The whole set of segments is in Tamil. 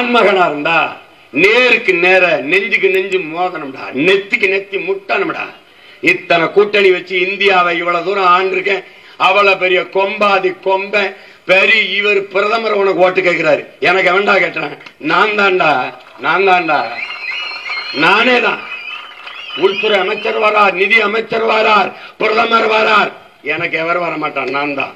ஆண்மகனா இருந்தா நேருக்கு நேர நெஞ்சுக்கு நெஞ்சு மோதனம்டா நெத்திக்கு நெத்தி முட்டணும்டா. இத்தனை கூட்டணி வச்சு இந்தியாவை இவ்வளவு தூரம் ஆண்டிருக்கேன். அவ்வளவு பெரிய கொம்பாதி கொம்ப பெரிய இவர் பிரதமர் உனக்கு ஓட்டு கேட்கிறாரு. எனக்கு வேண்டா கேட்டேன்? நான் தான்டா நான் தான்டா. நானே தான். உள்துறை அமைச்சர் வரார் நிதி அமைச்சர் வரார் பிரதமர் வரார். எனக்கு எவர் வர மாட்டான் நான் தான்.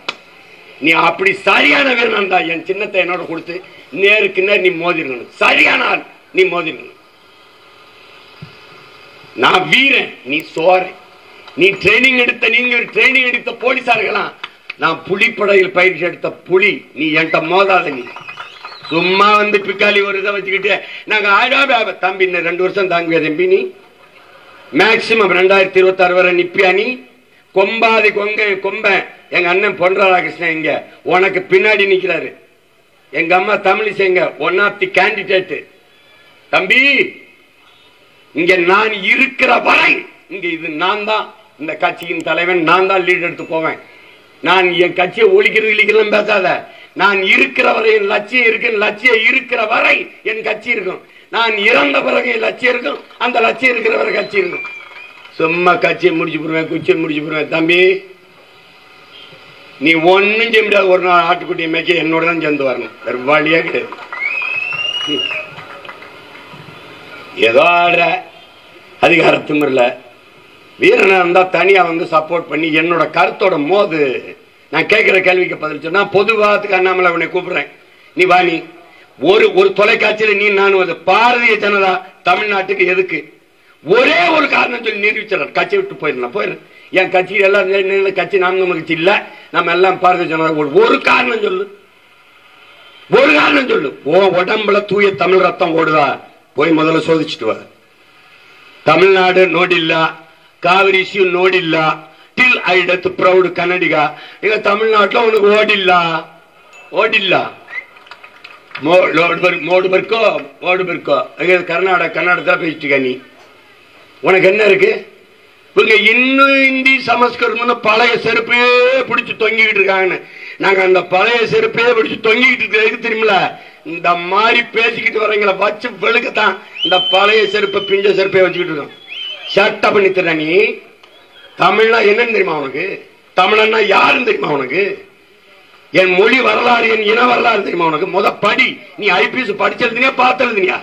நீ அப்படி சரியான வீரன் தான். என் சின்னத்தை என்னோட கொடுத்து நேருக்கு நேர் நீ மோதிருக்கணும் சரியான ஆள் நீ மோதிருக்கணும் நான் வீரன் நீ சோறு. நீ ட்ரைனிங் எடுத்த நீங்க ட்ரைனிங் எடுத்த போலீசார்களாம் நான் புலிப்படையில் பயிற்சி எடுத்த புலி நீ என்கிட்ட மோதாத நீ. சும்மா வந்து பிக்காலி ஒரு இதை வச்சுக்கிட்டு நாங்க ஆடா தம்பி இன்னும் ரெண்டு வருஷம் தாங்குவே தம்பி நீ? மேக்சிமம் ரெண்டாயிரத்தி இருபத்தி ஆறு வரை நிப்பியா நீ? கொம்பாதி கொங்க கொம்ப. எங்க அண்ணன் பொன் ராதாகிருஷ்ணன் இங்க உனக்கு பின்னாடி நிக்கிறாரு. எங்க அம்மா தமிழிசைங்க ஒன் ஆஃப் தி கேண்டிடேட் தம்பி இங்க நான் இருக்கிற வரை இங்க இது நான் தான். இந்த கட்சியின் தலைவன் நான் தான் லீட் எடுத்து போவேன். நான் என் கட்சியை ஒழிக்கிறது இழிக்கலாம் பேசாத. நான் இருக்கிற வரை என் லட்சியம் இருக்கு லட்சியம் இருக்கிற வரை என் கட்சி இருக்கும். நான் இறந்த பிறகு என் லட்சியம் இருக்கும் அந்த லட்சியம் இருக்கிற வரை கட்சி இருக்கும். சும்மா கட்சியை முடிச்சு போடுவேன் குச்சியை முடிச்சு போடுவேன். தம்பி நீ ஒன்னும் செய்ய முடியாது ஒரு நாள் ஆட்டுக்குட்டியை மேய்க்க என்னோட தான் சேர்ந்து வரணும். வேற வழியே கிடையாது. ஏதோ ஆடுற அதிகார திமிரல வீரனா இருந்தா தனியா வந்து சப்போர்ட் பண்ணி என்னோட கருத்தோட மோது நான் கேட்கிற கேள்விக்கு பதில் சொன்னா பொதுவாகத்துக்கு அண்ணாமலை அவனை கூப்பிடுறேன். நீ வா நீ. ஒரு ஒரு தொலைக்காட்சியில நீ நான் அது பாரதிய ஜனதா தமிழ்நாட்டுக்கு எதுக்கு? ஒரே ஒரு காரணம் சொல்லி நிரூபிச்சிடறார் கட்சி விட்டு போயிடலாம் போயிடுறேன் என் கட்சியில் எல்லாம் கட்சி நாம கட்சி இல்லை. நம்ம எல்லாம் பாரதிய ஜனதா ஒரு காரணம் சொல்லு. ஒரு காரணம் சொல்லு. ஓ உடம்புல தூய தமிழ் ரத்தம் ஓடுதா? போய் முதல்ல சோதிச்சுட்டு வா. தமிழ்நாடு நோடில்லா Kaveri issue நோடில்லா till I death proud Kannadiga. எங்க தமிழ்நாட்டில் உனக்கு ஓடில்ல ஓடில்ல மோடு பர்க்கோ? ஓடு பெருக்கோ. எங்க கர்நாடகா கர்நாடகத்தில் பேசிட்டு நீ. உனக்கு என்ன இருக்கு? இவங்க இன்னும் இந்தி சமஸ்கிருதம்னு பழைய செருப்பே பிடிச்சு தொங்கிக்கிட்டு இருக்காங்கன்னு. நாங்க அந்த பழைய செருப்பே பிடிச்சு தொங்கிக்கிட்டு இருக்கிறதுக்கு தெரியுமில இந்த மாதிரி பேசிக்கிட்டு வரவங்களை வச்சு வெளுக்கத்தான் இந்த பழைய செருப்பை பிஞ்ச செருப்பே வச்சுக்கிட்டு இருக்கோம். சட்டை பண்ணி தர நீ தமிழ்னா என்னன்னு தெரியுமா உனக்கு? தமிழன்னா யாருன்னு தெரியுமா உனக்கு? என் மொழி வரலாறு என் இன வரலாறு தெரியுமா உனக்கு? முத படி. நீ ஐபிஎஸ் படிச்சிருந்தீங்க எழுதுனியா?